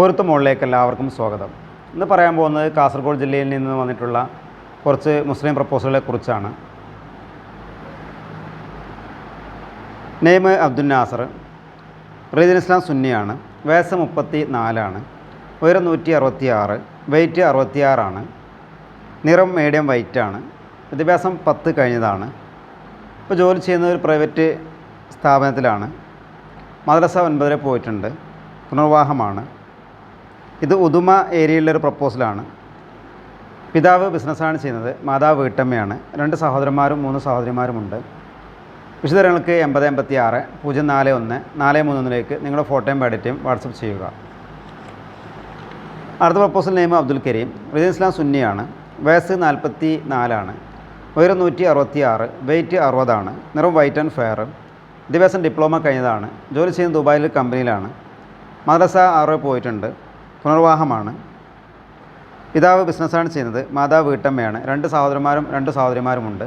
പൊരുത്ത് മുകളിലേക്ക് എല്ലാവർക്കും സ്വാഗതം. ഇന്ന് പറയാൻ പോകുന്നത് കാസർഗോഡ് ജില്ലയിൽ നിന്ന് വന്നിട്ടുള്ള കുറച്ച് മുസ്ലിം പ്രപ്പോസലുകളെ കുറിച്ചാണ്. നെയ്മ് അബ്ദുൽ നാസർ റീദിൻ ഇസ്ലാം സുന്നിയാണ് വയസ്സ് മുപ്പത്തി നാലാണ് ഉയരം നൂറ്റി അറുപത്തി ആറ് വെയിറ്റ് അറുപത്തിയാറാണ് നിറം മീഡിയം വൈറ്റാണ് വിദ്യാഭ്യാസം പത്ത് കഴിഞ്ഞതാണ് ഇപ്പോൾ ജോലി ചെയ്യുന്ന ഒരു പ്രൈവറ്റ് സ്ഥാപനത്തിലാണ് മദ്രസ ഒൻപതിൽ പോയിട്ടുണ്ട് പുനർവാഹമാണ് ഇത് ഉദുമ ഏരിയയിലൊരു പ്രപ്പോസലാണ്. പിതാവ് ബിസിനസ്സാണ് ചെയ്യുന്നത് മാതാവ് വീട്ടമ്മയാണ്. രണ്ട് സഹോദരന്മാരും മൂന്ന് സഹോദരിമാരുമുണ്ട്. വിശദങ്ങൾക്ക് എൺപത് എൺപത്തി ആറ് പൂജ്യം നാല് ഒന്ന് നാല് മൂന്നൊന്നിലേക്ക് നിങ്ങളുടെ ഫോട്ടോയും ബയോഡേറ്റയും വാട്സപ്പ് ചെയ്യുക. അടുത്ത proposal name Abdul Kareem. Religion ഇസ്ലാം സുന്നിയാണ്. വയസ്സ് നാൽപ്പത്തി നാലാണ് ഉയരം നൂറ്റി അറുപത്തി ആറ് വെയ്റ്റ് അറുപതാണ്. നിറം വൈറ്റ് ആൻഡ് ഫെയർ വിദ്യാഭ്യാസം ഡിപ്ലോമ കഴിഞ്ഞതാണ്. ജോലി ചെയ്യുന്ന ദുബായിൽ കമ്പനിയിലാണ് മദ്രസ ആറ് പോയിട്ടുണ്ട്. പുനർവാഹമാണ്. പിതാവ് ബിസിനസ്സാണ് ചെയ്യുന്നത് മാതാവ് വീട്ടമ്മയാണ്. രണ്ട് സഹോദരന്മാരും രണ്ട് സഹോദരിമാരുമുണ്ട്.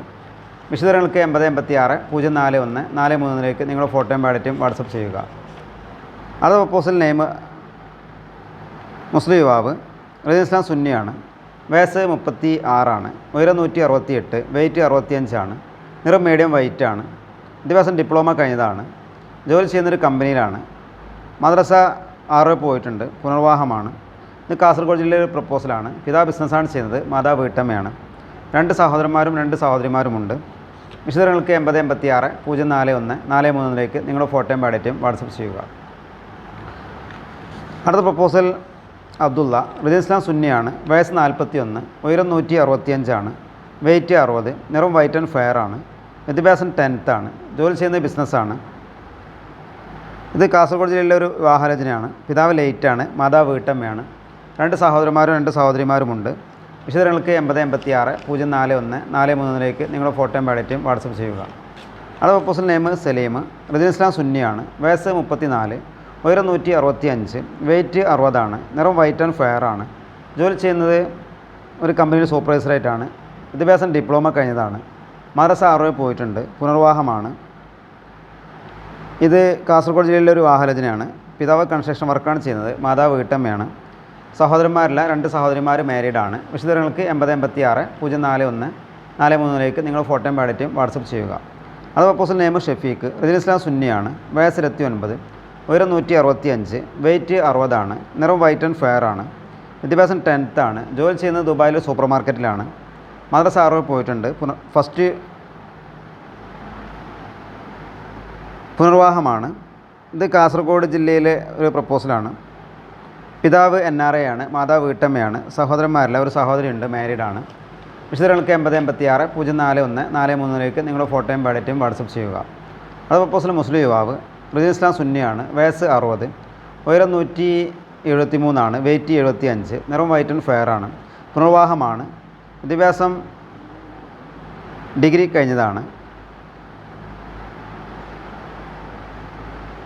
വിശദങ്ങൾക്ക് എൺപത് എൺപത്തി ആറ് പൂജ്യം നാല് ഒന്ന് നാല് മൂന്നിലേക്ക് നിങ്ങളുടെ ഫോട്ടോയും ബാഡറ്റും വാട്സപ്പ് ചെയ്യുക. അടുത്ത പ്രപ്പോസൽ നെയിം മുസ്ലിം യുവാവ് റഹീം ഇസ്ലാം സുന്നിയാണ്. വയസ്സ് മുപ്പത്തി ആറാണ് ഉയരം നൂറ്റി അറുപത്തി എട്ട് വെയ്റ്റ് അറുപത്തിയഞ്ചാണ് നിറം മീഡിയം വൈറ്റ് ആണ് വിദ്യാഭ്യാസം ഡിപ്ലോമ കഴിഞ്ഞതാണ് ജോലി ചെയ്യുന്നൊരു കമ്പനിയിലാണ് മദ്രസ ആറ് പോയിട്ടുണ്ട്. പുനർവാഹമാണ്. ഇത് കാസർഗോഡ് ജില്ലയിലെ പ്രപ്പോസലാണ്. പിതാ ബിസിനസ്സാണ് ചെയ്യുന്നത്. മാതാവ് വീട്ടമ്മയാണ്. രണ്ട് സഹോദരന്മാരും രണ്ട് സഹോദരിമാരുമുണ്ട്. വിശദങ്ങൾക്ക് എൺപത് എൺപത്തി ആറ് പൂജ്യം നാല് ഒന്ന് നാല് മൂന്നിലേക്ക് നിങ്ങളുടെ ഫോട്ടോയും ബാഡേറ്റും വാട്സപ്പ് ചെയ്യുക. അടുത്ത പ്രപ്പോസൽ അബ്ദുള്ള. റിദീൻ ഇസ്ലാം സുന്നിയാണ്. വയസ്സ് നാൽപ്പത്തി ഒന്ന് ഉയരം നൂറ്റി അറുപത്തിയഞ്ചാണ് വെയ്റ്റ് അറുപത് നിറം വൈറ്റ് ആൻഡ് ഫെയർ ആണ്. വിദ്യാഭ്യാസം ടെൻത്താണ് ജോലി ചെയ്യുന്ന ബിസിനസ്സാണ്. ഇത് കാസർഗോഡ് ജില്ലയിലെ ഒരു വിവാഹരചനയാണ് പിതാവ് ലേറ്റാണ് മാതാവ് വീട്ടമ്മയാണ്. രണ്ട് സഹോദരന്മാരും രണ്ട് സഹോദരിമാരുമുണ്ട്. വിശദങ്ങൾക്ക് എൺപത് എൺപത്തി ആറ് പൂജ്യം നാല് ഒന്ന് നാല് മൂന്നിലേക്ക് നിങ്ങളുടെ ഫോട്ടോയും ബയോഡേറ്റയും വാട്സപ്പ് ചെയ്യുക. അടവ് പ്രപ്പോസൽ നെയിം സലീം റജീൻ ഇസ്ലാം സുന്നിയാണ് വയസ്സ് മുപ്പത്തി നാല് ഉയരം നൂറ്റി അറുപത്തി അഞ്ച് വെയ്റ്റ് അറുപതാണ് നിറം വൈറ്റ് ആൻഡ് ഫെയർ ആണ്. ജോലി ചെയ്യുന്നത് ഒരു കമ്പനിയിൽ സൂപ്പർവൈസറായിട്ടാണ് വിദ്യാഭ്യാസം ഡിപ്ലോമ കഴിഞ്ഞതാണ്. മദ്രസ ആറോയിൽ പോയിട്ടുണ്ട്. പുനർവാഹമാണ് ഇത് കാസർഗോഡ് ജില്ലയിലെ ഒരു വാഹനജനയാണ് പിതാവ് കൺസ്ട്രക്ഷൻ വർക്കാണ് ചെയ്യുന്നത്. മാതാവ് വീട്ടമ്മയാണ്. സഹോദരന്മാരില്ല രണ്ട് സഹോദരിമാർ മാരീഡാണ് വിശദങ്ങൾക്ക് എൺപത് എൺപത്തി ആറ് പൂജ്യം നാല് ഒന്ന് നാല് മൂന്നിലേക്ക് നിങ്ങൾ ഫോട്ടോയും പാടറ്റും വാട്സപ്പ് ചെയ്യുക. അത് പ്രപ്പോസൽ നെയിം ഷെഫീഖ്. റജീൻ ഇസ്ലാം സുന്നിയാണ്. വയസ്സ് ഇരുപത്തി ഒൻപത് ഉയരം നൂറ്റി അറുപത്തി അഞ്ച് വെയ്റ്റ് അറുപതാണ്. നിറം വൈറ്റ് ആൻഡ് ഫെയർ ആണ്. വിദ്യാഭ്യാസം ടെൻത്താണ് ജോലി ചെയ്യുന്നത് ദുബായിലെ സൂപ്പർ മാർക്കറ്റിലാണ് മദ്രസ അറുപത് പോയിട്ടുണ്ട്. ഫസ്റ്റ് പുനർവാഹമാണ്. ഇത് കാസർഗോഡ് ജില്ലയിലെ ഒരു പ്രപ്പോസലാണ്. പിതാവ് എൻ ആർ എ ആണ് മാതാവ് വീട്ടമ്മയാണ് സഹോദരന്മാരില്ല ഒരു സഹോദരിയുണ്ട് മാരീഡാണ്. വിശദങ്ങൾക്ക് എൺപത് എൺപത്തി ആറ് പൂജ്യം നാല് ഒന്ന് നാല് മൂന്നിലേക്ക് നിങ്ങളുടെ ഫോട്ടോയും ബയോഡേറ്റയും വാട്സപ്പ് ചെയ്യുക. അത് പ്രപ്പോസൽ മുസ്ലിം യുവാവ് റിജീൻ ഇസ്ലാം സുന്നിയാണ് വയസ്സ് അറുപത് ഉയരം നൂറ്റി എഴുപത്തി മൂന്നാണ് വെയ്റ്റ് എഴുപത്തി അഞ്ച് നിറം വൈറ്റ് ആൻഡ് ഫെയർ ആണ്. പുനർവാഹമാണ്. വിദ്യാഭ്യാസം ഡിഗ്രി കഴിഞ്ഞതാണ്.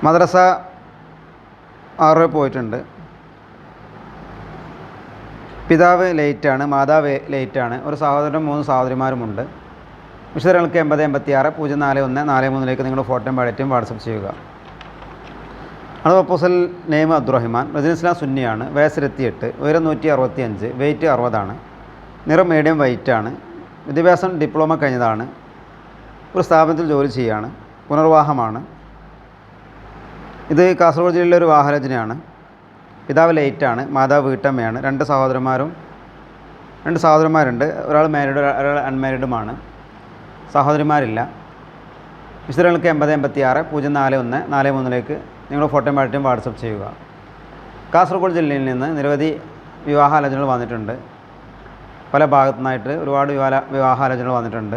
മദ്രസ ആറ് പോയിട്ടുണ്ട്. പിതാവ് ലേറ്റാണ് മാതാവ് ലേറ്റാണ്. ഒരു സഹോദരനും മൂന്ന് സഹോദരിമാരുമുണ്ട്. വിശദങ്ങൾക്ക് എൺപത് എൺപത്തി ആറ് പൂജ്യം നാല് ഒന്ന് നാല് മൂന്നിലേക്ക് നിങ്ങൾ ഫോട്ടോയും ബയോഡേറ്റയും വാട്സപ്പ് ചെയ്യുക. അത് പ്രപ്പോസൽ നെയിം അബ്ദുറഹിമാൻ റജിനിസ്ലാം സുന്നിയാണ് വയസ്സിലെത്തിയെട്ട് ഉയരം നൂറ്റി അറുപത്തി അഞ്ച് വെയ്റ്റ് അറുപതാണ് നിറം മീഡിയം വൈറ്റാണ് വിദ്യാഭ്യാസം ഡിപ്ലോമ കഴിഞ്ഞതാണ് ഒരു സ്ഥാപനത്തിൽ ജോലി ചെയ്യുകയാണ് പുനർവാഹമാണ് ഇത് കാസർഗോഡ് ജില്ലയിലെ ഒരു വാഹനജനയാണ് പിതാവ് ലേറ്റാണ് മാതാവ് വീട്ടമ്മയാണ്. രണ്ട് സഹോദരന്മാരും രണ്ട് സഹോദരന്മാരുണ്ട്. ഒരാൾ മാരീഡ് ഒരാൾ അൺമാരീഡുമാണ് സഹോദരിമാരില്ല. വിശദങ്ങൾക്ക് എൺപത് എൺപത്തി ആറ് പൂജ്യം നാല് ഒന്ന് നാല് മൂന്നിലേക്ക് നിങ്ങൾ ഫോട്ടോയും ബയോഡേറ്റയും വാട്സപ്പ് ചെയ്യുക. കാസർഗോഡ് ജില്ലയിൽ നിന്ന് നിരവധി വിവാഹാലോചനകൾ വന്നിട്ടുണ്ട്. പല ഭാഗത്തു നിന്നായിട്ട് ഒരുപാട് വിവാഹ വിവാഹാലോചനകൾ വന്നിട്ടുണ്ട്.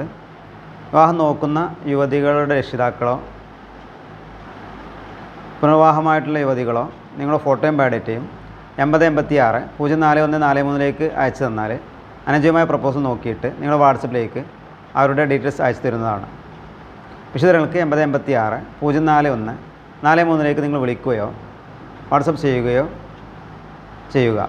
വിവാഹം നോക്കുന്ന യുവതികളുടെ രക്ഷിതാക്കളോ പുനർവാഹമായിട്ടുള്ള യുവതികളോ നിങ്ങളുടെ ഫോട്ടോയും ബയോഡേറ്റയും എൺപത് എൺപത്തി ആറ് പൂജ്യം നാല് ഒന്ന് നാല് മൂന്നിലേക്ക് അയച്ചു തന്നാൽ അനുജയമായ പ്രപ്പോസൽ നോക്കിയിട്ട് നിങ്ങൾ വാട്സപ്പിലേക്ക് അവരുടെ ഡീറ്റെയിൽസ് അയച്ചു തരുന്നതാണ്. വിശദങ്ങൾക്ക് എൺപത് എൺപത്തി ആറ് പൂജ്യം നാല് ഒന്ന് നാല് മൂന്നിലേക്ക് നിങ്ങൾ വിളിക്കുകയോ വാട്സപ്പ് ചെയ്യുകയോ ചെയ്യുക.